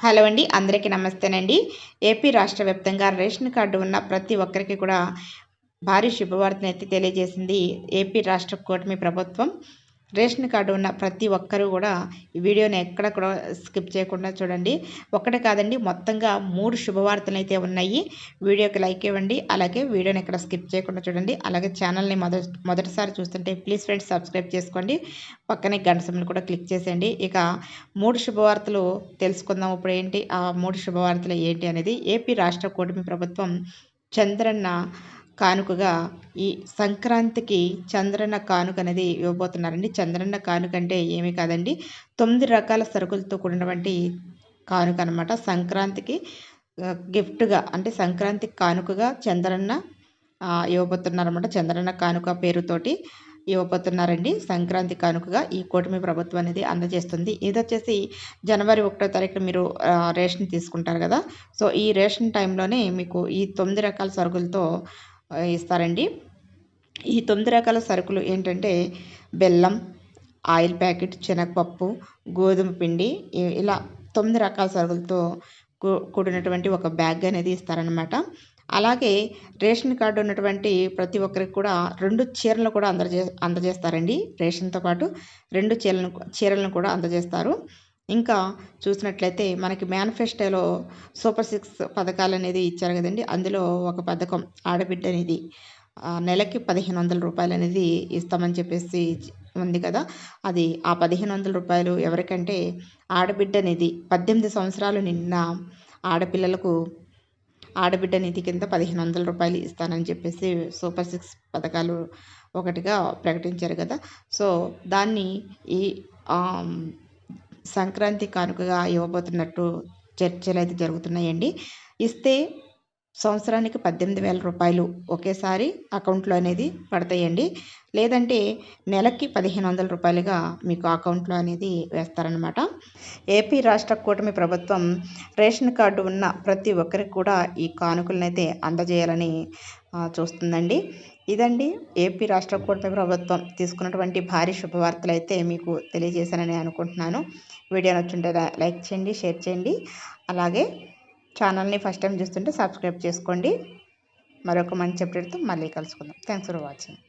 Hello అండి అందరికీ నమస్తేనండి. AP రాష్ట్ర వ్యాప్తంగా రేషన్ కార్డు ఉన్న ప్రతి ఒక్కరికి కూడా భారీ శుభవార్తను ఎత్తి తెలియజేసింది ఏపీ రాష్ట్ర కూటమి ప్రభుత్వం. రేషన్ కార్డు ఉన్న ప్రతి ఒక్కరూ కూడా ఈ వీడియోని ఎక్కడ కూడా స్కిప్ చేయకుండా చూడండి. ఒక్కటే కాదండి మొత్తంగా మూడు శుభవార్తలు అయితే ఉన్నాయి. వీడియోకి లైక్ ఇవ్వండి అలాగే వీడియోని ఎక్కడ స్కిప్ చేయకుండా చూడండి. అలాగే ఛానల్ని మొదటి మొదటిసారి చూస్తుంటే ప్లీజ్ ఫ్రెండ్స్ సబ్స్క్రైబ్ చేసుకోండి. పక్కనే గంట కూడా క్లిక్ చేసేయండి. ఇక మూడు శుభవార్తలు తెలుసుకుందాం ఇప్పుడు ఏంటి? ఆ మూడు శుభవార్తలు ఏంటి అనేది ఏపీ రాష్ట్ర కూటమి ప్రభుత్వం చంద్రన్న కానుకగా ఈ సంక్రాంతికి చంద్రన్న కానుక అనేది ఇవ్వబోతున్నారండి. చంద్రన్న కానుక అంటే ఏమీ కాదండి. తొమ్మిది రకాల సరుకులతో కూడినటువంటి కానుక అనమాట సంక్రాంతికి గిఫ్ట్గా అంటే సంక్రాంతి కానుకగా చంద్రన్న ఇవ్వబోతున్నారన్నమాట. చంద్రన్న కానుక పేరుతోటి ఇవ్వబోతున్నారండి. సంక్రాంతి కానుకగా ఈ కూటమి ప్రభుత్వం అనేది అందజేస్తుంది. ఇది వచ్చేసి జనవరి ఒకటో తారీఖున మీరు రేషన్ తీసుకుంటారు కదా. సో ఈ రేషన్ టైంలోనే మీకు ఈ తొమ్మిది రకాల సరుకులతో ఇస్తారండి. ఈ తొమ్మిది రకాల సరుకులు ఏంటంటే బెల్లం ఆయిల్ ప్యాకెట్ శనగపప్పు గోధుమ పిండి ఇలా తొమ్మిది రకాల సరుకులతో కూడినటువంటి ఒక బ్యాగ్ అనేది ఇస్తారనమాట అలాగే రేషన్ కార్డు ఉన్నటువంటి ప్రతి ఒక్కరికి కూడా రెండు చీరలు కూడా అందజే అందజేస్తారండి. రేషన్తో పాటు రెండు చీరలను చీరలను కూడా అందజేస్తారు. ఇంకా చూసినట్లయితే మనకి మేనిఫెస్టోలో సూపర్ సిక్స్ పథకాలు అనేది ఇచ్చారు కదండి. అందులో ఒక పథకం ఆడబిడ్డ అనేది నెలకి పదిహేను వందల రూపాయలు అనేది ఇస్తామని చెప్పేసి ఉంది కదా. అది ఆ పదిహేను వందల రూపాయలు ఎవరికంటే ఆడబిడ్డ నిధి పద్దెనిమిది సంవత్సరాలు నిన్న ఆడపిల్లలకు ఆడబిడ్డ నిధి కింద పదిహేను వందల రూపాయలు ఇస్తానని చెప్పేసి సూపర్ సిక్స్ పథకాలు ఒకటిగా ప్రకటించారు కదా. సో దాన్ని ఈ సంక్రాంతి కానుకగా ఇవ్వబోతున్నట్టు చర్చలు అయితే జరుగుతున్నాయండి. ఇస్తే సంవత్సరానికి పద్దెనిమిది వేల రూపాయలు ఒకేసారి అకౌంట్లో అనేది పడతాయండి. లేదంటే నెలకి పదిహేను వందల రూపాయలుగా మీకు అకౌంట్లో అనేది వేస్తారనమాట ఏపీ రాష్ట్ర కూటమి ప్రభుత్వం రేషన్ కార్డు ఉన్న ప్రతి ఒక్కరికి కూడా ఈ కానుకలను అయితే అందజేయాలని చూస్తుందండి. ఇదండి ఏపీ రాష్ట్ర కూటమి ప్రభుత్వం తీసుకున్నటువంటి భారీ శుభవార్తలు అయితే మీకు తెలియజేశానని అనుకుంటున్నాను. వీడియో నచ్చుంటే లైక్ చేయండి షేర్ చేయండి. అలాగే ఛానల్ని ఫస్ట్ టైం చూస్తుంటే సబ్స్క్రైబ్ చేసుకోండి. మరొక మంచి అప్డేట్తో మళ్ళీ కలుసుకుందాం. Thanks for watching.